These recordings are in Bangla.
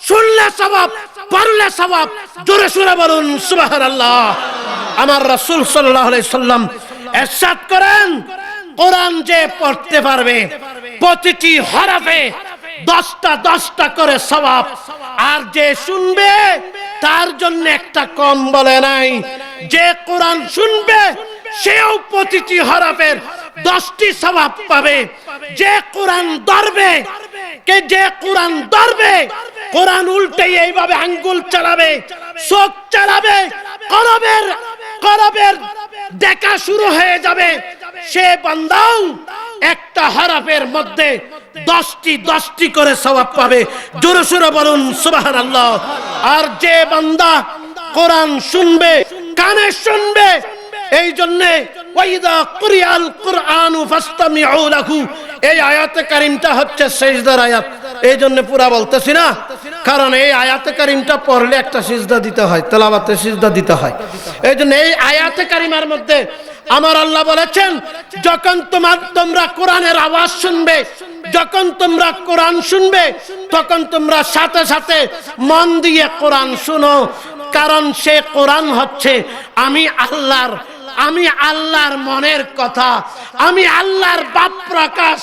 শুনলে সবাব পড়লে সবাব জোরে সুরে বলুন সুবাহান আল্লাহ আমার রাসূল আলাইহি সাল্লাম এরশাদ করেন, কোরআন যে পড়তে পারবে, প্রতিটি হরফে দশটা দশটা করে সবাব আর যে শুনবে, তার জন্য একটা কম বলে নাই। যে কোরআন শুনবে, সেও প্রতিটি হরফের দশটি স্বভাব পাবে। যে কোরআন ধরবে কে যে কোরআন ধরবে কোরআন উল্টে এইভাবে আঙ্গুল চালাবে চোখ চালাবে করবের করবের। দেখা শুরু হয়ে যাবে। সে বান্দাও একটা হরফের মধ্যে দশটি দশটি করে স্বভাব পাবে। জোরে সোরে বলুন সুবাহান আল্লাহ আর যে বান্দা কোরআন শুনবে কানে শুনবে এই জন্যে এই আয়াতে হচ্ছে এই জন্য পুরা বলতেছি না, কারণ এই আয়াতে পড়লে একটা দিতে হয় দিতে হয়। এই জন্য এই আয়াতে মধ্যে আমার আল্লাহ বলেছেন, যখন তোমার তোমরা কোরআনের আওয়াজ শুনবে, যখন তোমরা কোরআন শুনবে, তখন তোমরা সাথে সাথে মন দিয়ে কোরআন শুনো, কারণ সে কোরআন হচ্ছে আমি আল্লাহর আমি আল্লাহর মনের কথা, আমি আল্লাহর বাপ প্রকাশ,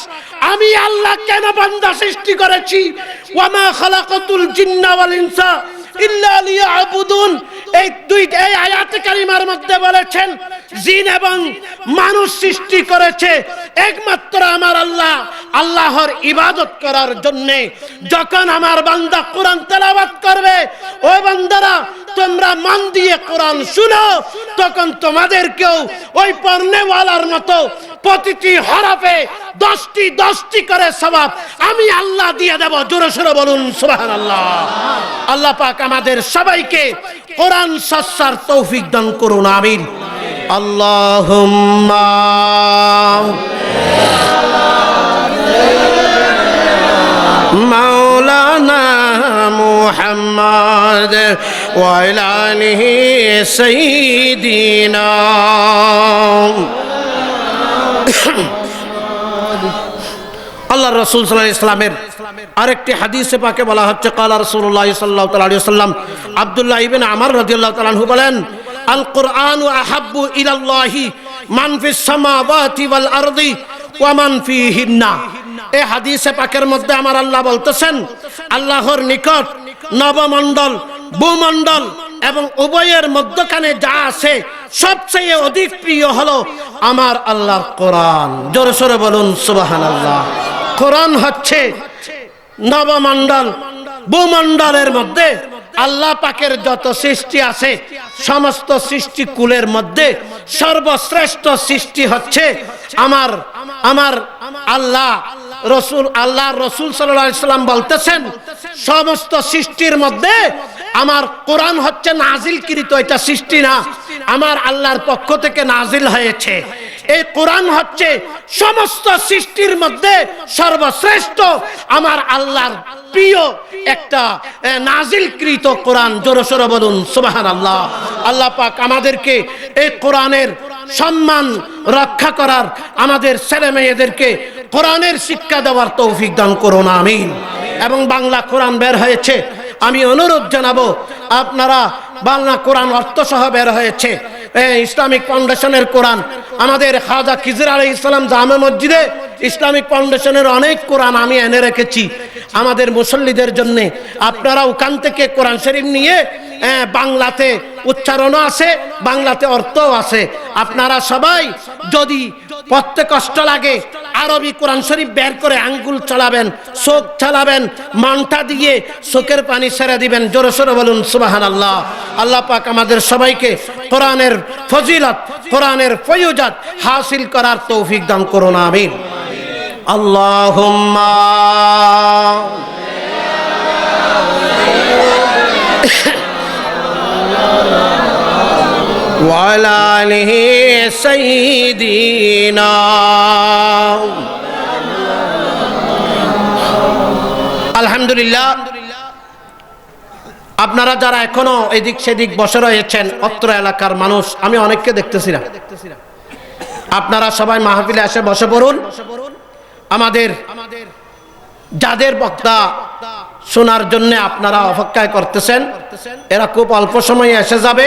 আমি আল্লাহ কেন বান্দা সৃষ্টি করেছি? ওয়ামা খালাকাতুল জিন্না ওয়াল ইনসা ইল্লা লিয়াবুদুন। এই দুই এই আয়াতে কারিমার মধ্যে বলেছেন, জিন এবং মানুষ সৃষ্টি করেছে একমাত্র আমার আল্লাহ, আল্লাহর ইবাদত করার জন্য। যখন আমার বান্দা কোরআন তেলাওয়াত করবে, ওই বান্দারা তোমরা মান দিয়ে কোরআন শুনো, তখন তোমাদেরকেও ওই পর্নেওয়ালার মতো প্রতিটি হরফে দশটি দশটি করে স্বভাব আমি আল্লাহ দিয়ে দেব। জোরে সোরে বলুন সুবাহান আল্লাহ আল্লাহ পাক আমাদের সবাইকে কোরআন সস্যার তৌফিক দান করুন, আমিন। আল্লাহুম্মা মাওলানা মুহাম্মদ وعلى آله سيدنا আল্লাহ রসুল সাল্লাহ ইসলামের আরেকটি হাদিসে পাকে বলা হচ্ছে কালা রসুল্লাহ সাল্লাহ তাল্লাহ সাল্লাম আবদুল্লাহ ইবেন আমার রাজিউল্লাহ তালাহু বলেন আল কোরআন আহাব্বু ইলাল্লাহি মানফিস সামাওয়াতি ওয়াল আরদি ওয়া মান ফিহিন্না এই হাদিসে পাকের মধ্যে আমার আল্লাহ বলতেছেন আল্লাহর নিকট নবমণ্ডল ভূমণ্ডল। এবং উভয়ের মধ্যখানে যা আছে, সবচেয়ে অধিক প্রিয় হলো আমার আল্লাহর কোরআন। জোরে সোরে বলুন সুবাহান আল্লাহ কোরআন হচ্ছে নবমণ্ডল। ভূমণ্ডলের মধ্যে আল্লাহ পাকের যত সৃষ্টি আছে, সমস্ত সৃষ্টি কুলের মধ্যে সর্বশ্রেষ্ঠ সৃষ্টি হচ্ছে আমার আমার আল্লাহ। রসুল আল্লাহ রসুল সাল্লাম বলতেছেন, সমস্ত সৃষ্টির মধ্যে আমার কোরআন হচ্ছে নাজিলকৃত, এটা সৃষ্টি না। আমার আল্লাহর পক্ষ থেকে নাজিল হয়েছে। এই কোরআন হচ্ছে সমস্ত সৃষ্টির মধ্যে সর্বশ্রেষ্ঠ। আমার আল্লাহর প্রিয় একটা নাজিলকৃত কোরআন। জোরসোর বলুন সুবাহান আল্লাহ আল্লাহ পাক আমাদেরকে এই কোরআনের সম্মান রক্ষা করার আমাদের ছেলে মেয়েদেরকে কোরআনের শিক্ষা দেওয়ার তৌফিক দান করুন, আমিন। এবং বাংলা কোরআন বের হয়েছে। আমি অনুরোধ জানাব, আপনারা বাংলা কোরআন অর্থ সহ বের হয়েছে। ইসলামিক ফাউন্ডেশনের কোরআন। আমাদের খাজা খিজির আলী ইসলাম জামে মসজিদে ইসলামিক ফাউন্ডেশনের অনেক কোরআন আমি এনে রেখেছি। আমাদের মুসল্লিদের জন্যে। আপনারা ওখান থেকে কোরআন শরীফ নিয়ে বাংলাতে উচ্চারণও আছে, বাংলাতে অর্থও আছে। আপনারা সবাই যদি পড়তে কষ্ট লাগে। আরবি কোরআন শরীফ বের করে আঙ্গুল চালাবেন, চোখ চালাবেন, মানটা দিয়ে চোখের পানি সেরে দিবেন। জোরে সোরে বলুন সুবাহান আল্লাহ আল্লাহ পাক আমাদের সবাইকে কোরআনের ফজিলত, কোরআনের ফয়ুজাত হাসিল করার তৌফিক দান করুন, আমিন। আল্লাহুম্মা وعلى آله سيدنا আলহামদুলিল্লাহ আপনারা যারা এখনো এদিক সেদিক বসে রয়েছেন অত্র এলাকার মানুষ আমি অনেককে দেখতেছি না আপনারা সবাই মাহফিলে এসে বসে পড়ুন আমাদের যাদের বক্তা শোনার জন্য আপনারা অপেক্ষায় করতেছেন এরা খুব অল্প সময়ে এসে যাবে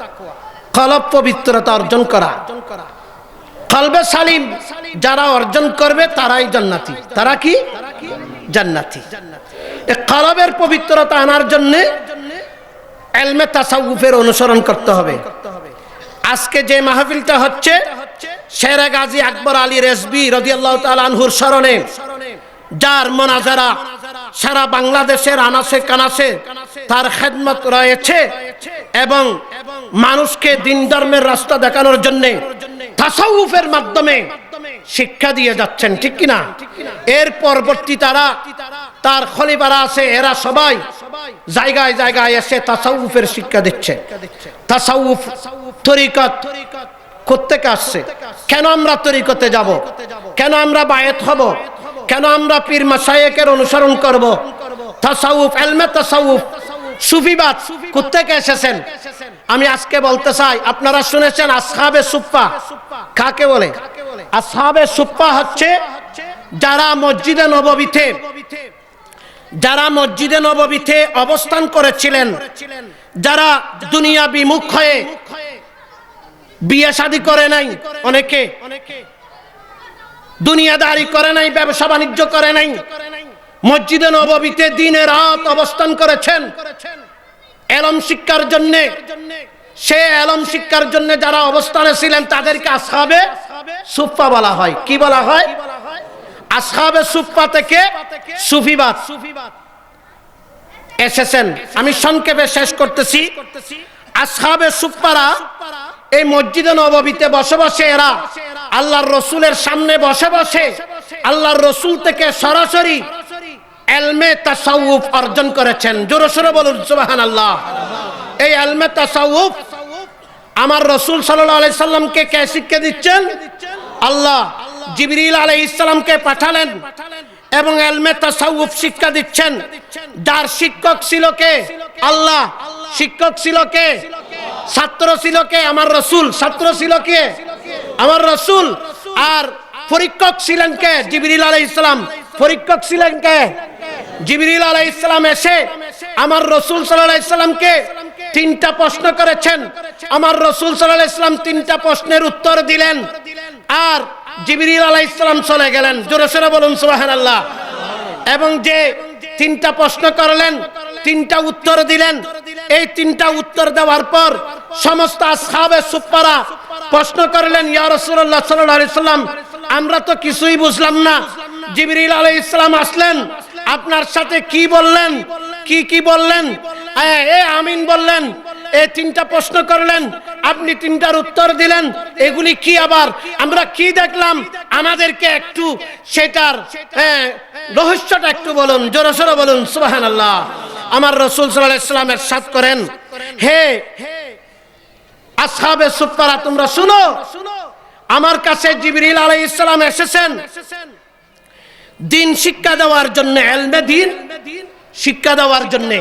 কলব পবিত্রতা অর্জন করা। কলবে সালিম যারা অর্জন করবে তারাই জান্নাতি। তারা কি? জান্নাতি। কলবের পবিত্রতা আনার জন্য এলমে তাসাউফের অনুসরণ করতে হবে। আজকে যে মাহফিলটা হচ্ছে, শেরে গাজী আকবর আলী রেসবি রদিয়াল্লাহ তালানহুর স্মরণে। যার মনাজারা সারা বাংলাদেশের আনাসে কানাসে তার খেদমত রয়েছে এবং মানুষকে দিন ধর্মের রাস্তা দেখানোর জন্য তাসাউফের মাধ্যমে শিক্ষা দিয়ে যাচ্ছেন, ঠিক কিনা? এর পরবর্তী তারা, তার খলিবারা আছে, এরা সবাই জায়গায় জায়গায় এসে তাসাউফের শিক্ষা দিচ্ছে। তাসাউফ তরিকত কোত্থেকে আসছে? কেন আমরা তরিকতে যাব? কেন আমরা বায়েত হব? কেন আমরা পীর মাসায়েকের অনুসরণ করব? তাসাউফ, এলমে তাসাউফ, সুফিবাদ কোত্থেকে এসেছেন? আমি আজকে বলতে চাই, আপনারা শুনেছেন আসহাবে সুপ্পা কাকে বলে? আসহাবে সুপ্পা হচ্ছে যারা মসজিদে নববীতে, যারা মসজিদে নববীতে অবস্থান করেছিলেন, যারা দুনিয়া বিমুখ হয়ে বিয়ে শাদী করে নাই, অনেকে। দুনিয়াদারি করে নাই, ব্যবসা বাণিজ্য করে নাই। মসজিদে নববীতে দিনে রাত অবস্থান করেছেন। এলম শিক্ষার জন্য, সে এলম শিক্ষার জন্য যারা অবস্থানে ছিলেন, তাদেরকে আসহাবে সুফা বলা হয়। কি বলা হয়? আসহাবে সুফা থেকে সুফিবাদ। এসেছেন। আমি সংক্ষেপে শেষ করতেছি। আসহাবে সুফারা এই মসজিদে নববীতে বসে বসে এরা। আল্লাহর রসুলের সামনে বসে বসে। আল্লাহর রসুল থেকে সরাসরি এলমে তাসাউফ অর্জন করেছেন। জোরে সোরে বলুন সুবাহান আল্লাহ এই এলমে তাসাউফ আমার রসুল সাল্লাহ আলাই সাল্লামকে কে শিক্ষা দিচ্ছেন? আল্লাহ জিবরিল আলাই ইসলামকে পাঠালেন এবং এলমে তাসাউফ শিক্ষা দিচ্ছেন। যার শিক্ষক ছিল কে? আল্লাহ। শিক্ষক ছিল কে? ছাত্র ছিল কে? আমার রসুল। ছাত্র ছিল কে? আমার রসুল। আর পরীক্ষক ছিলেন কে? জিবরিল আলাই ইসলাম পরীক্ষক ছিলেন কে? জিবরিল আলাই ইসলাম এসে আমার রসুল সাল্লাহ ইসলামকে তিনটা প্রশ্ন করেছেন। আমার রসুল সাল্লাহ ইসলাম তিনটা প্রশ্নের উত্তর দিলেন। আর জিবরিল আলাই ইসলাম চলে গেলেন। জোরে সোরে বলুন সুবাহান আল্লাহ এবং যে তিনটা প্রশ্ন করলেন, তিনটা উত্তর দিলেন। এই তিনটা উত্তর দেওয়ার পর সমস্ত আসহাবে সুপ্পারা প্রশ্ন করলেন ইয়া আলাইহি সাল্লাম আমরা তো কিছুই বুঝলাম না। জিবরিল আলাইহিস সালাম আসলেন আপনার সাথে কি বললেন? কি কি বললেন? এ আমিন বললেন এই তিনটা প্রশ্ন করলেন আপনি তিনটার উত্তর দিলেন এগুলি কি আবার? আমরা কি দেখলাম? আমাদেরকে একটু সেটার হ্যাঁ, রহস্যটা একটু বলুন জোরে সোরে বলুন সুবাহান আল্লাহ আমার রসুল সাল্লাহ ইসলামের সাথ করেন, হে আসহাবে সুপারা তোমরা শুনো, আমার কাছে জিবরিল আলাই ইসলাম এসেছেন। দিন শিক্ষা দেওয়ার জন্য, এলমে দিন শিক্ষা দেওয়ার জন্য।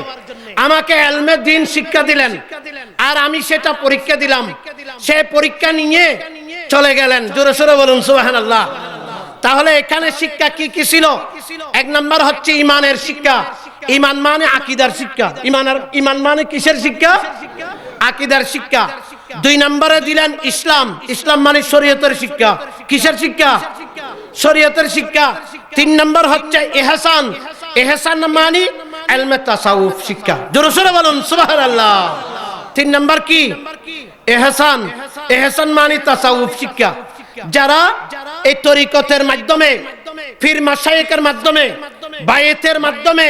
আমাকে এলমে দিন শিক্ষা দিলেন, আর আমি সেটা পরীক্ষা দিলাম। সে পরীক্ষা নিয়ে চলে গেলেন। জোরে সোরে বলুন সুবাহান আল্লাহ তাহলে এখানে শিক্ষা কি কি ছিল? এক নম্বর হচ্ছে ইমানের শিক্ষা। ইমান মানে আকিদার শিক্ষা। ইমানের ইমান মানে কিসের শিক্ষা? আকিদার শিক্ষা। দুই নম্বরে দিলেন ইসলাম। ইসলাম মানে শরীয়তের শিক্ষা। কিসের শিক্ষা? শরীয়তের শিক্ষা। তিন নম্বর হচ্ছে এহসান। এহসান মানে এলমে তাসাউফ শিক্ষা। জোরে সোরে বলুন, সুবহানাল্লাহ। তিন নম্বর কি? এহসান। এহসান মানে তাসাউফ শিক্ষা। যারা এই তরিকতের মাধ্যমে ফির মাসায়েকের মাধ্যমে, বায়েতের মাধ্যমে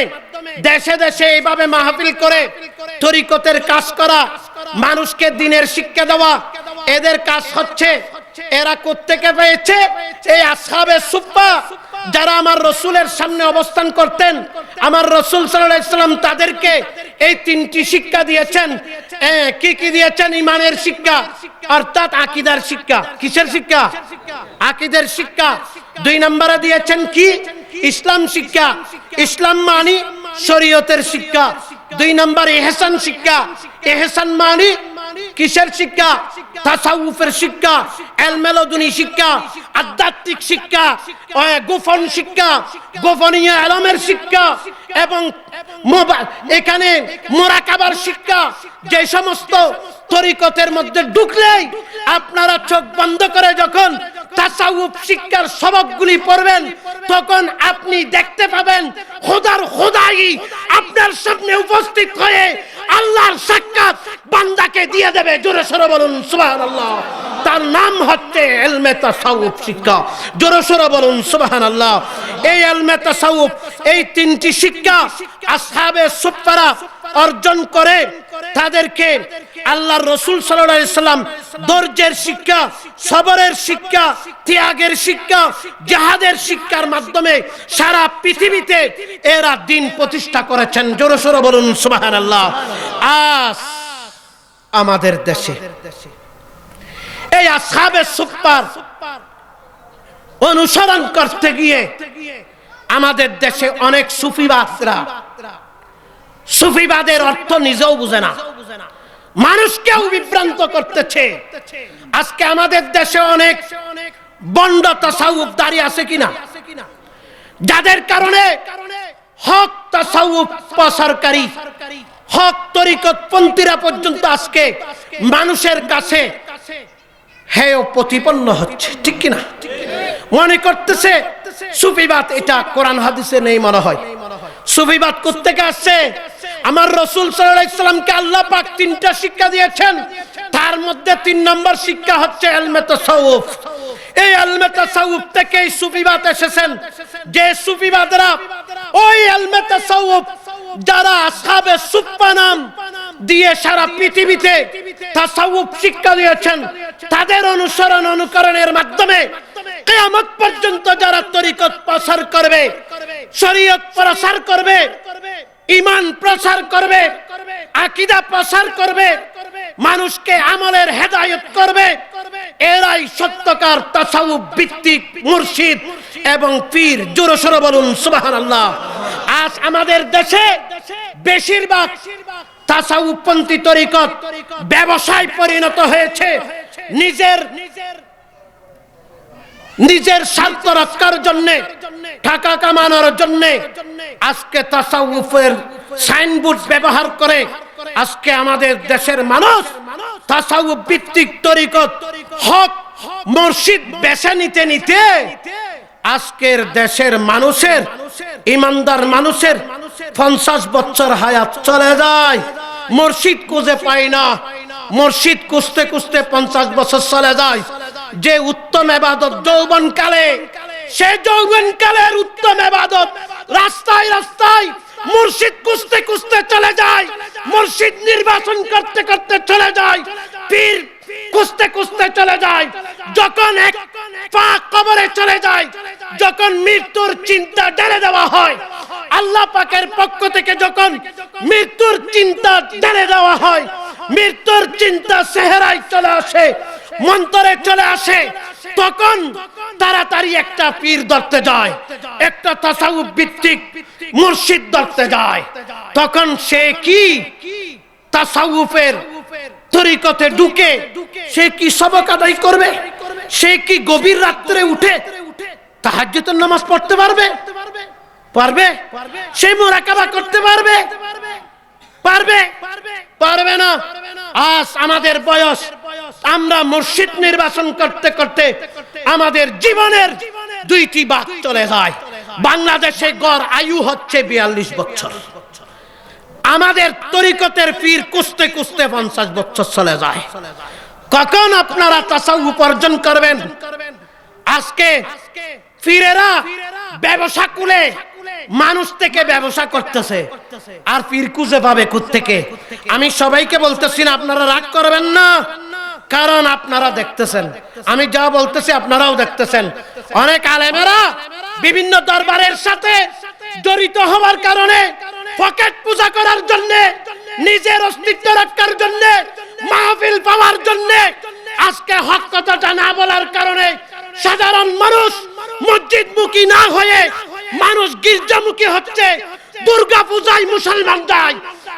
দেশে দেশে এইভাবে মাহফিল করে, তরিকতের কাজ করা, মানুষকে দিনের শিক্ষা দেওয়া, এদের কাজ হচ্ছে, এরা কোত্থেকে পেয়েছে? এই আসহাবে সুপ্পা যারা আমার রসুলের সামনে অবস্থান করতেন, আমার রসুল সাল্লাম তাদেরকে এই তিনটি শিক্ষা দিয়েছেন। কি কি দিয়েছেন? ইমানের শিক্ষা অর্থাৎ আকিদার শিক্ষা। কিসের শিক্ষা? আকিদের শিক্ষা। দুই নম্বরে দিয়েছেন কি? ইসলাম শিক্ষা। ইসলাম মানি শরীয়তের শিক্ষা। দুই নম্বর এহসান শিক্ষা। এহসান মানি কিসের শিক্ষা? তাসাউফের শিক্ষা, এলমেলদুনি শিক্ষা, আধ্যাত্মিক শিক্ষা গোপন শিক্ষা, গোপনীয় আলমের শিক্ষা এবং এখানে মোরাকাবার শিক্ষা। যে সমস্ত তরিকতের মধ্যে ঢুকলেই আপনারা চোখ বন্ধ করে যখন তাসাউফ শিক্ষার সবকগুলি পড়বেন, তখন আপনি দেখতে পাবেন খোদার খোদাই আপনার সামনে উপস্থিত হয়ে আল্লাহর সাক্ষাৎ বান্দাকে দিয়ে দেবে। জোরে সরে বলুন, সুবহানাল্লাহ। তার নাম হচ্ছে এলমে তাসাউফ শিক্ষা। জোরে সরে বলুন, সুবহানাল্লাহ। এই এলমে তাসাউফ এই তিনটি শিক্ষা আসহাবে সুফারা অর্জন করে তাদেরকে আল্লাহর রসুল সাল্লাম ধৈর্যের শিক্ষা সবরের শিক্ষা ত্যাগের শিক্ষা জাহাদের শিক্ষার মাধ্যমে সারা পৃথিবীতে এরা দিন প্রতিষ্ঠা করেছেন। জোরে সোরে বলুন সুবাহান আল্লাহ আজ আমাদের দেশে। এই আসাবে সুপার অনুসরণ করতে গিয়ে আমাদের দেশে অনেক সুফিবাদরা সুফিবাদের অর্থ নিজেও বুঝে না। মানুষকেও বিভ্রান্ত করতেছে। আজকে আমাদের দেশে অনেক বন্ড দাঁড়িয়ে আছে কিনা? যাদের কারণে হক হক তরিকত পন্থীরা পর্যন্ত আজকে মানুষের কাছে হেয় প্রতিপন্ন হচ্ছে। ঠিক কিনা? মনে করতেছে সুফিবাদ এটা কোরআন হাদিসে নেই মনে হয়। সুফিবাদ কোথেকে আসছে? আমার রসুল সাল্লামকে আল্লাহ পাক তিনটা শিক্ষা দিয়েছেন। তার মধ্যে তিন নম্বর শিক্ষা হচ্ছে এলমে তাসাউফ। এই এলমে তাসাউফ থেকে এই সুফিবাদ এসেছেন। যে সুফিবাদরা ওই এলমে তাসাউফ যারা আসহাবে সুপ্পা নাম দিয়ে সারা পৃথিবীতে তাসাউফ শিক্ষা দিয়েছেন, তাদের অনুসরণ অনুকরণের মাধ্যমে কিয়ামত পর্যন্ত যারা তরিকত প্রসার করবে শরীয়ত প্রসার করবে ইমান প্রসার করবে আকিদা প্রসার করবে মানুষকে আমলের হেদায়ত করবে এরাই সত্যকার তাসাউফ ভিত্তিক মুর্শিদ এবং পীর। জোরসর বলুন সুবহানাল্লাহ। আজ আমাদের দেশে বেশিরভাগ তাসাউপন্থী তরিকত ব্যবসায় পরিণত হয়েছে। নিজের নিজের নিজের স্বার্থ রক্ষার জন্য, টাকা কামানোর জন্য, আজকে তাসাউফের সাইনবোর্ড ব্যবহার করে আজকে আমাদের দেশের মানুষ তাসাউফ ভিত্তিক তরিকত, হক, মসজিদ বেছে নিতে নিতে আজকের দেশের মানুষের, ইমানদার মানুষের পঞ্চাশ বছর হায়াত চলে যায়। মসজিদ খুঁজে পায় না। মসজিদ খুঁজতে খুঁজতে পঞ্চাশ বছর চলে যায়। যে উত্তম এবাদত যৌবন কালে, সে যৌবন কালের উত্তম এবাদত রাস্তায় রাস্তায় মুর্শিদ খুঁজতে খুঁজতে চলে যায়, মুর্শিদ নির্বাচন করতে করতে চলে যায়, পীর খুঁজতে খুঁজতে চলে যায়, যখন এক পা কবরে চলে যায়, যখন মৃত্যুর চিন্তা ঢেলে দেওয়া হয়, আল্লাহ পাকের পক্ষ থেকে যখন মৃত্যুর চিন্তা ঢেলে দেওয়া হয়, মৃত্যুর চিন্তা চেহারায় চলে আসে মন্তরে চলে আসে, তখন তাড়াতাড়ি একটা পীর ধরতে যায়, একটা তাসাউফ ভিত্তিক মুর্শিদ ধরতে যায়। তখন সে কি? তাসাউফের তরিকতে ঢুকে সে কি সবক আদায় করবে? সে কি গভীর রাত্রে উঠে তাহাজ্জুদের নামাজ পড়তে পারবে? পারবে? সে মোরাকাবা করতে পারবে? পারবে? পারবে না। আজ আমাদের বয়স। আমরা মসজিদ নির্বাচন করতে করতে আমাদের জীবনের দুইটি বাদ চলে যায়। বাংলাদেশে গড় আয়ু হচ্ছে বিয়াল্লিশ বছর। আমাদের তরিকতের পীর কুস্তে কুস্তে পঞ্চাশ বছর চলে যায়। কখন আপনারা তাসাউ উপার্জন করবেন? আজকে পীরেরা ব্যবসা কুলে মানুষ থেকে ব্যবসা করতেছে। আর পীর খুঁজে পাবে থেকে আমি সবাইকে বলতেছি না, আপনারা রাগ করবেন না। কারণ আপনারা দেখতেছেন। আমি যা বলতেছি আপনারাও দেখতেছেন। অনেক আলেমেরা বিভিন্ন দরবারের সাথে জড়িত হওয়ার কারণে পকেট পূজা করার জন্য, নিজের অস্তিত্ব রক্ষার জন্য, মাহফিল পাওয়ার জন্য, আজকে হক কথাটা না বলার কারণে সাধারণ মানুষ মসজিদ মুখী না হয়ে মানুষ গির্জামুখী হচ্ছে দুর্গা পূজায় মুসলমান যায়।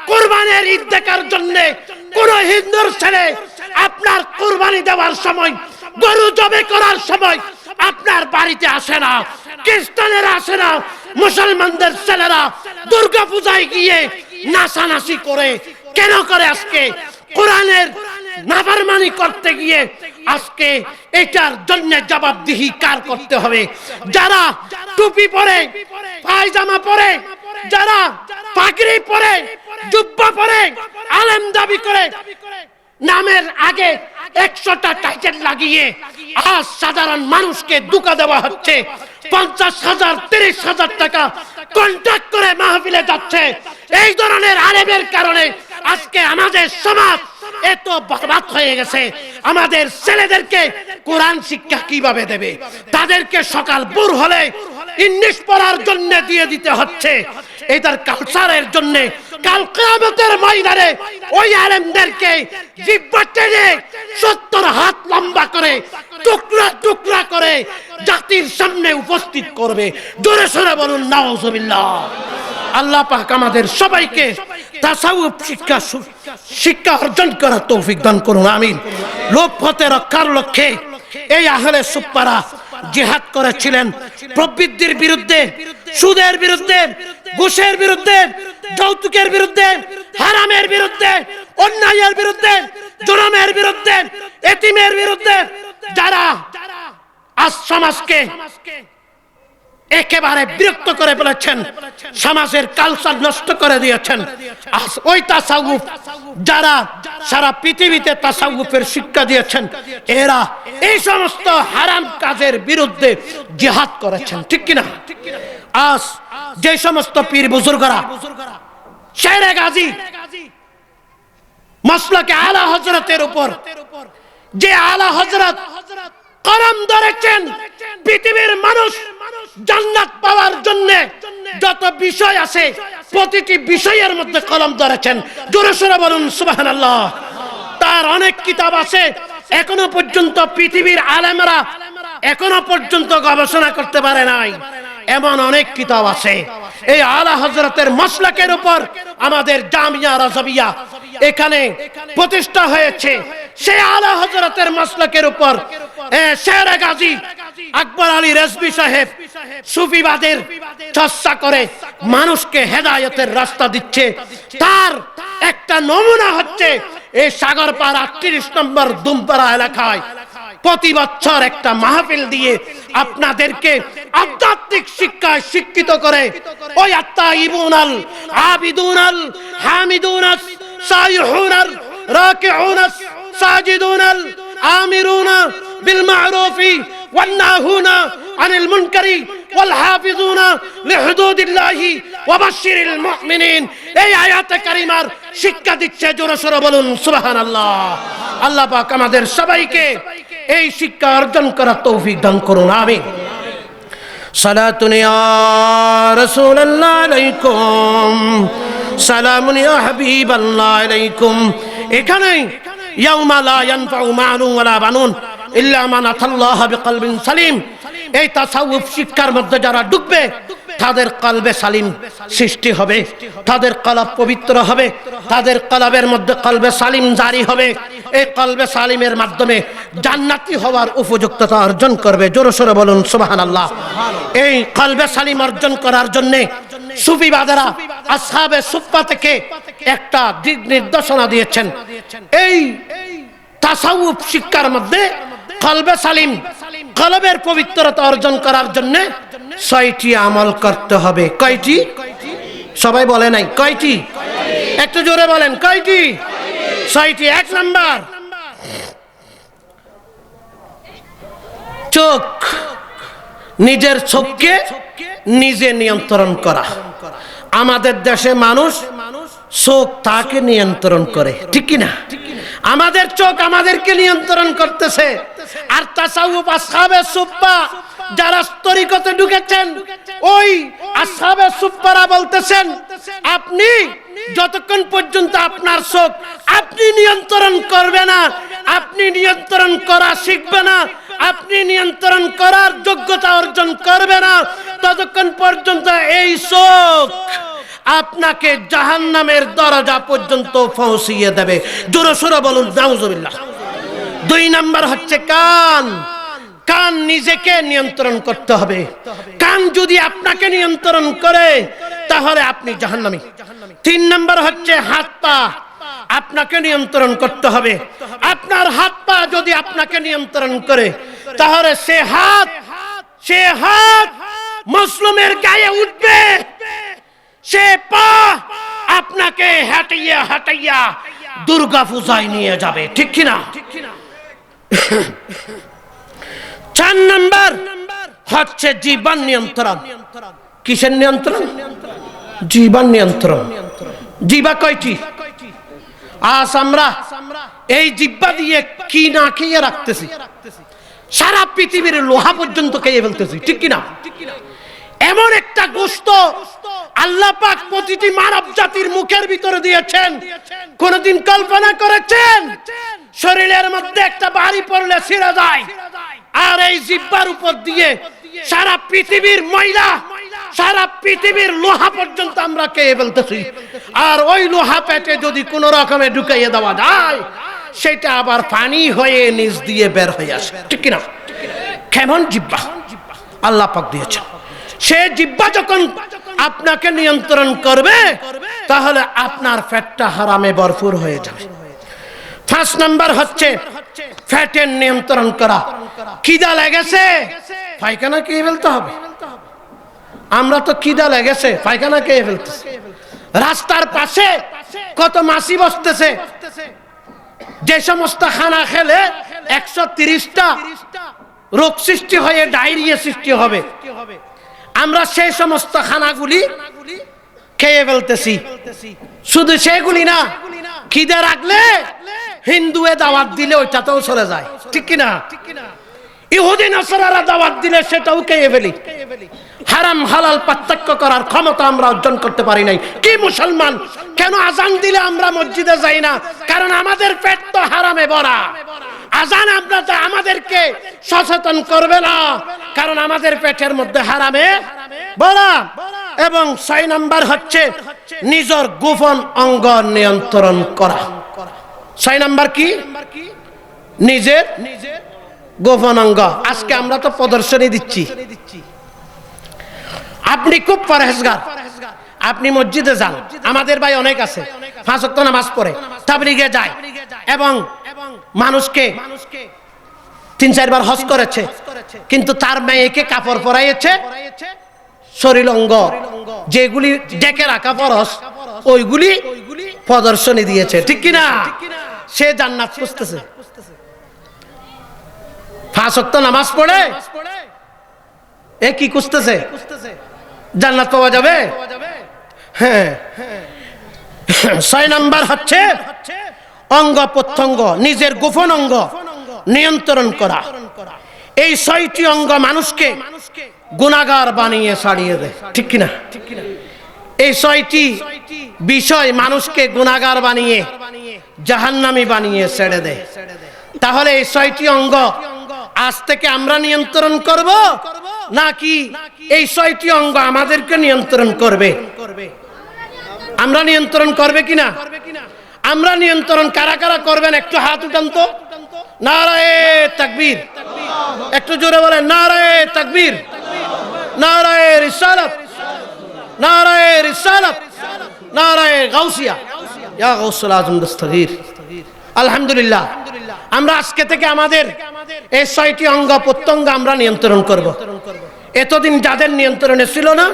কোরবানের ঈদ দেখার জন্য কোন হিন্দুর ছেলে আপনার কোরবানি দেওয়ার সময়, গরু জবে করার সময় আপনার বাড়িতে আসে না, খ্রিস্টানেরা আসে না, মুসলমানদের ছেলেরা দুর্গা পূজায় গিয়ে নাচানাচি করে। কেন করে আজকে? কোরআনের নাফরমানি করতে গিয়ে আজকে এটার জন্য জবাবদিহি কার করতে হবে? যারা টুপি পরে, পায়জামা পরে, যারা পাগড়ি পরে, জুব্বা পরে, আলেম দাবি করে, নামের আগে একশোটা টাইটেল লাগিয়ে আজ সাধারণ মানুষকে দুকা দেওয়া হচ্ছে। পঞ্চাশ হাজার, তিরিশ হাজার টাকা কন্ট্যাক্ট করে মাহফিলে যাচ্ছে। এই ধরনের আলেমের কারণে আজকে আমাদের সমাজ এত বরবাদ হয়ে গেছে। আমাদের ছেলেদেরকে কোরআন শিক্ষা কীভাবে দেবে? তাদেরকে সকাল বুর হলে ইংলিশ পড়ার জন্য দিয়ে দিতে হচ্ছে। এটার কালচারের জন্য কাল কিয়ামতের ময়দানে ওই আলেমদেরকে জিব্বা টেনে সত্তর হাত লম্বা করে, টুকরা টুকরা করে জাতির সামনে উপস্থিত করবে। জোরে সোরে বলুন, নাউজুবিল্লাহ। আল্লাহ পাক আমাদের সবাইকে তাসাউফ শিক্ষা শিক্ষা অর্জন করার তৌফিক দান করুন, আমিন। লোক পথে রক্ষার লক্ষ্যে এই আহলে সুপ্পারা জিহাদ করেছিলেন। প্রবৃদ্ধির বিরুদ্ধে, সুদের বিরুদ্ধে, ঘুষের বিরুদ্ধে, যৌতুকের বিরুদ্ধে, হারামের বিরুদ্ধে, অন্যায়ের বিরুদ্ধে জনমের বিরুদ্ধে, এতিমের বিরুদ্ধে যারা আজ সমাজকে একেবারে বিরক্ত করে ফেলেছেন। সমাজের কালচার নষ্ট করে দিয়েছেন। ওই তাসাউফ, যারা সারা পৃথিবীতে তাসাউফের শিক্ষা দিয়েছেন, এরা এই সমস্ত হারাম কাজের বিরুদ্ধে জিহাদ করেছেন। ঠিক কিনা? আজ যে সমস্ত পীর বুজুর্গরা, শেরে গাজী, মাসলাকে আলা হজরতের উপর, যে আলা হজরত কলম ধরেছেন, পৃথিবীর মানুষ জান্নাত পাওয়ার জন্য যত বিষয় আছে, প্রতিটি বিষয়ের মধ্যে কলম ধরেছেন। জোরে সোরে বলুন, সুবহানাল্লাহ। তার অনেক কিতাব আছে, এখনও পর্যন্ত পৃথিবীর আলেমরা এখনও পর্যন্ত গবেষণা করতে পারে নাই। এমন অনেক কিতাব আছে। এই আলা হজরতের মসলাকের উপর আমাদের জামিয়া রাজবিয়া এখানে প্রতিষ্ঠা হয়েছে। সেই আলা হজরতের মসলাকের উপর শের গাজী আকবর আলী রেজবি সাহেব সুফিবাদের চর্চা করে মানুষকে হেদায়তের রাস্তা দিচ্ছে। তার একটা নমুনা হচ্ছে এই সাগরপাড়া আটত্রিশ নম্বর দুমপাড়া এলাকায়। প্রতি বছর একটা মাহফিল দিয়ে আপনাদেরকে আধ্যাত্মিক শিক্ষায় শিক্ষিত করে ওই আত্মা ইবুনাল আবিদুনাল হামিদুনাস সাইহুনাল রাকিউনাস সাজিদুনাল আমিরুন بالمعروف والناهون عن المنكر والحافظون لحدود الله وبشر المؤمنين এই আয়াতে কারিমার শিক্ষা দিচ্ছে জোরে সোরে বলুন সুবহানাল্লাহ আল্লাহ পাক আমাদের সবাইকে এই শিক্ষা অর্জন করা তৌফিক দান করুন আমি সালিম। এই শিক্ষার মধ্যে যারা ডুববে, তাদের কালবে সালিম সৃষ্টি হবে, তাদের কালাব পবিত্র হবে, তাদের কালাবের মধ্যে কালবে সালিম জারি হবে। এই কলবে সালিমের মাধ্যমে জান্নাতি হওয়ার উপযুক্ততা অর্জন করবে। জোরে সোরে বলুন, সুবহানাল্লাহ। এই কলবে সালিম অর্জন করার জন্যে সুফিবাদেরা আসহাবে সুফা থেকে একটা দিক নির্দেশনা দিয়েছেন। এই তাসাউফ শিক্ষার মধ্যে কলবে সালিম কলবের পবিত্রতা অর্জন করার জন্য ছয়টি আমল করতে হবে। কয়টি? সবাই বলে নাই, কয়টি? একটু জোরে বলেন, কয়টি? ছয়টি এক নাম্বার। চোখ নিজের চোখকে নিজে নিয়ন্ত্রণ করা। আমাদের দেশে মানুষ চোখ তাকে নিয়ন্ত্রণ করে, ঠিক না আমাদের চোখ আমাদেরকে নিয়ন্ত্রণ করতেছে। আর তাসাউফ সুপ্পা যারা তরিকতে ঢুকেছেন, ওই আসহাবে সুপ্পারা বলতেছেন, আপনি যতক্ষণ পর্যন্ত আপনার চোখ আপনি নিয়ন্ত্রণ করবে না, আপনি নিয়ন্ত্রণ করা শিখবে না, আপনি নিয়ন্ত্রণ করার যোগ্যতা অর্জন করবে না, ততক্ষণ পর্যন্ত এই চোখ আপনাকে জাহান্নামের দরজা পর্যন্ত পৌঁছিয়ে দেবে। জোরে সোরে বলুন, নাউজুবিল্লাহ। দুই নাম্বার হচ্ছে কান। কান নিজেকে নিয়ন্ত্রণ করতে হবে। কান যদি আপনাকে নিয়ন্ত্রণ করে, তাহলে আপনি জাহান্নামী। তিন নম্বর হচ্ছে হাত পা। আপনাকে নিয়ন্ত্রণ করতে হবে। আপনার হাত পা যদি আপনাকে নিয়ন্ত্রণ করে, তাহলে সে হাত সে হাত মুসলিমের গায়ে উঠবে। সে পা আপনাকে হাঁটাইয়া হাঁটাইয়া দুর্গা পূজায় নিয়ে যাবে। ঠিক কিনা? চার নম্বর হচ্ছে জীবন নিয়ন্ত্রণ। কিসের নিয়ন্ত্রণ? জীবন নিয়ন্ত্রণ। জিবা কয়টি আজ আমরা এই জিব্বা দিয়ে কি না খেয়ে রাখতেছি? সারা পৃথিবীর লোহা পর্যন্ত খেয়ে ফেলতেছি, ঠিক কিনা? এমন একটা গোস্ত আল্লাহ পাক প্রতিটি মানব জাতির মুখের ভিতরে দিয়েছেন। কোনদিন কল্পনা করেছেন? শরীরের মধ্যে একটা বাড়ি পড়লে ছিঁড়ে যায়। আর এই জিব্বার উপর দিয়ে সারা পৃথিবীর ময়লা সারা পৃথিবীর লোহা পর্যন্ত আমরা খেয়ে ফেলতেছি আর ওই লোহা পেটে যদি কোনো রকমে ঢুকাইয়ে দেওয়া যায়, সেটা আবার পানি হয়ে নিচ দিয়ে বের হয়ে আসে। ঠিক কিনা? কেমন জিব্বা? আল্লাহ পাক দিয়েছেন। সে জিব্বা যখন আপনাকে নিয়ন্ত্রণ করবে, তাহলে আপনার ফ্যাটটা হারামে ভরপুর হয়ে যাবে। ফার্স্ট নাম্বার হচ্ছে ফ্যাটের নিয়ন্ত্রণ করা। খিদা লেগেছে, পায়খানা কে ফেলতে হবে? আমরা তো খিদা লেগেছে, পায়খানা কে ফেলতেছে। রাস্তার পাশে কত মাসি বসতেছে। যে সমস্ত খানা খেলে একশো তিরিশটা রোগ সৃষ্টি হয়ে ডায়রিয়া সৃষ্টি হবে। আমরা সেই সমস্ত খানাগুলি খেয়ে ফেলতেছি। শুধু সেগুলি না, খিদে রাখলে হিন্দুয়ে দাওয়াত দিলে ওইটাতেও চলে যায়। ঠিক কিনা? ইহুদি নাসারারা দাওয়াত দিলে সেটাও খেয়ে ফেলি হারাম, হালাল, পার্থক্য করার ক্ষমতা আমরা অর্জন করতে পারি নাই। কি মুসলমান? কেন আজান দিলে আমরা মসজিদে যাই না? কারণ আমাদের পেট তো হারামে ভরা। আজান আপনাদের আমাদেরকে সচেতন করবে না। কারণ আমাদের পেটের মধ্যে হারামে ভরা। এবং ছয় নাম্বার হচ্ছে নিজের গোপন অঙ্গ নিয়ন্ত্রণ করা। ছয় নাম্বার কি? নিজের গোপন অঙ্গ আজকে আমরা তো প্রদর্শনী দিচ্ছি। আপনি খুব পরহেজগার। আপনি মসজিদে যান। আমাদের ভাই অনেক আছে। পাঁচ নামাজ পড়ে, তাবলিগে যায় এবং মানুষকে তিন চারবার হজ করেছে। কিন্তু তার মেয়েকে কাপড় পরাইয়েছে শরীর অঙ্গ যেগুলি ডেকে রাখা ফরস ওইগুলি প্রদর্শনী দিয়েছে। ঠিক কিনা? সে জান্নাত খুঁজতেছে। পাঁচ নামাজ পড়ে? এ কি খুঁজতেছে? জান্নাত পাওয়া যাবে? হ্যাঁ। ছয় নাম্বার হচ্ছে অঙ্গ প্রত্যঙ্গ, নিজের গোপন অঙ্গ নিয়ন্ত্রণ করা। এই ছয়টি অঙ্গ মানুষকে গুণাগার বানিয়ে ছাড়িয়ে দেয়। ঠিক কিনা? এই ছয়টি বিষয় মানুষকে গুণাগার বানিয়ে জাহান্নামি বানিয়ে ছেড়ে দেয়। তাহলে এই ছয়টি অঙ্গ আজ থেকে আমরা নিয়ন্ত্রণ করব? নাকি এই ছয়টি অঙ্গ আমাদেরকে নিয়ন্ত্রণ করবে? আমরা নিয়ন্ত্রণ করবে কিনা? আমরা নিয়ন্ত্রণ কারা কারা করবেন? একটু হাত উঠান তো। নারায়ে একটু জোরে বলেন, নারায়ে তাকবীর। নারায়ে রিসালাত। নারায়ে রিসালাত। নারায়ে গাউসিয়া। ইয়া আলহামদুলিল্লাহ। আমরা আজকে থেকে আমাদের এই ছয়টি অঙ্গ প্রত্যঙ্গ আমরা নিয়ন্ত্রণ করব। এতদিন যাদের নিয়ন্ত্রণে ছিল না,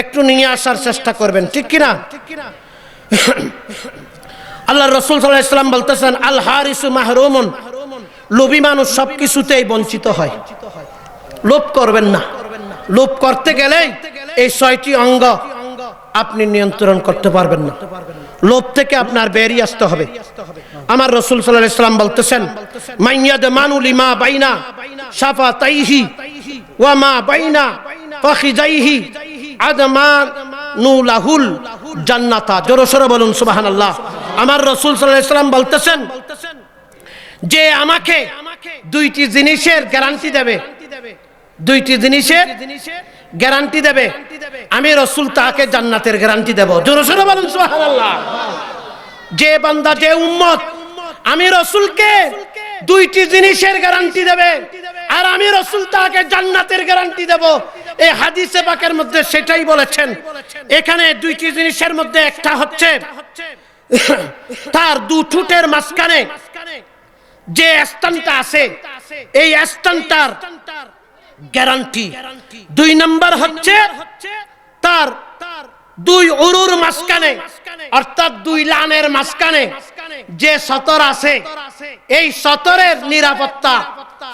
একটু নিয়ে আসার চেষ্টা করবেন, ঠিক কিনা? আল্লাহ রসুল সাল্লাহ ইসলাম বলতেছেন, আল হারিসু মাহরুমন। লোভী মানুষ সব কিছুতেই বঞ্চিত হয়। লোভ করবেন না। লোভ করতে গেলে এই ছয়টি অঙ্গ আপনি নিয়ন্ত্রণ করতে পারবেন না। লোভ থেকে আপনার বেরিয়ে আসতে হবে। আমার রসুল সাল্লাহ ইসলাম বলতেছেন, মাইয়াদ মানুলি মা বাইনা সাফা তাইহি ওয়া মা বাইনা ফাখিজাইহি আদমা নুলাহুল জান্নাতা। জোরে সোরে বলুন, সুবহানাল্লাহ। আমার রসুল সাল্লাহ ইসলাম বলতেছেন, যে আমাকে দুইটি জিনিসের গ্যারান্টি দেবে, দুইটি জিনিসের গ্যারান্টি দেবে। আমি রসুল তাকে জান্নাতের গ্যারান্টি দেব। যে বান্দা, যে উম্মত, আমি রসুলকে দুইটি জিনিসের গ্যারান্টি দেবে আর আমি রসুল তাকে জান্নাতের গ্যারান্টি দেব। এই হাদিসে পাকের মধ্যে সেটাই বলেছেন। এখানে দুইটি জিনিসের মধ্যে একটা হচ্ছে, তার দু ঠুটের মাঝখানে যে স্থানটা আছে, এই স্থানটার গ্যারান্টি। দুই নাম্বার হচ্ছে তার দুই উরুর মাঝখানে, অর্থাৎ দুই লানের মাঝখানে যে সতর আছে, এই সতরের নিরাপত্তা,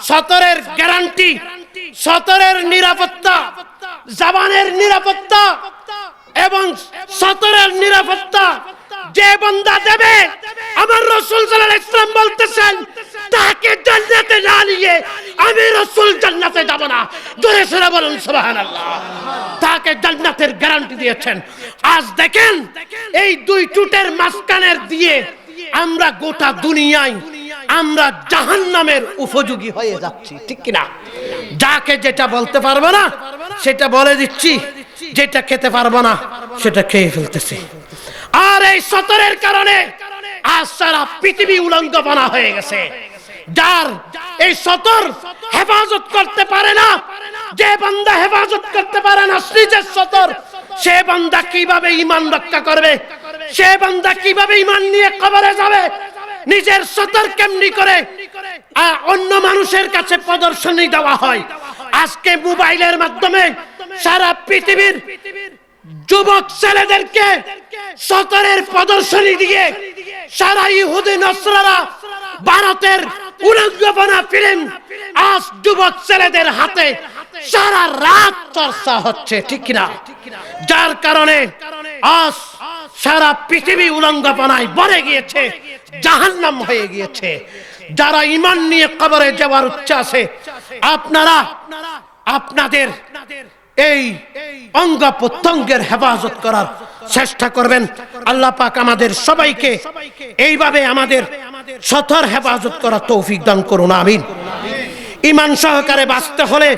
সতরের গ্যারান্টি, সতরের নিরাপত্তা, জাবানের নিরাপত্তা এবং সতরের নিরাপত্তা যে বন্দা দেবে আমার রসুল ইসলাম বলতেছেন, তাকে জান্নাতে না নিয়ে আমি রসুল জান্নাতে যাব না। জোরে সোরে বলুন, সুবহানাল্লাহ। তাকে জান্নাতের গ্যারান্টি দিয়েছেন। আজ দেখেন, এই দুই টুটের মাঝখানের দিয়ে আমরা গোটা দুনিয়ায় আমরা জাহান্নামের উপযোগী হয়ে যাচ্ছি, ঠিক কিনা? যাকে যেটা বলতে পারব না, সেটা বলে দিচ্ছি, যেটা খেতে পারব না, সেটা খেয়ে ফেলতেছি। আর এই সতরের কারণে আজ সারা পৃথিবী উলঙ্গপনা হয়ে গেছে। যার এই সতর হেফাজত করতে পারে না, যে বান্দা হেফাজত করতে পারে না নিজের সতর, সে বান্দা কীভাবে ইমান রক্ষা করবে? সে বান্দা কীভাবে ইমান নিয়ে কবরে যাবে? নিজের সতর কেমনি করে? অন্য মানুষের কাছে প্রদর্শনী দেওয়া হয়। আজকে মোবাইলের মাধ্যমে সারা পৃথিবীর যুবক ছেলেদেরকে সতরের প্রদর্শনী দিয়ে সারা ইহুদি নসরারা ভারতের উলঙ্গপনা ফিল্ম আজ যুবক ছেলেদের হাতে সারা রাত চর্চা হচ্ছে, ঠিক কিনা? যার কারণে আজ সারা পৃথিবী উলঙ্গপনায় ভরে গিয়েছে, জাহান্নাম হয়ে গিয়েছে। যারা ইমান নিয়ে কবরে যাওয়ার উচ্চ আছে আপনারা আপনাদের এই অঙ্গ প্রত্যঙ্গের হেফাজত করার চেষ্টা করবেন। আল্লাহ পাক আমাদের সবাইকে এইভাবে আমাদের সথর হেফাজত করার তৌফিক দান করুন, আমিন। ইমান সহকারে বাঁচতে হলে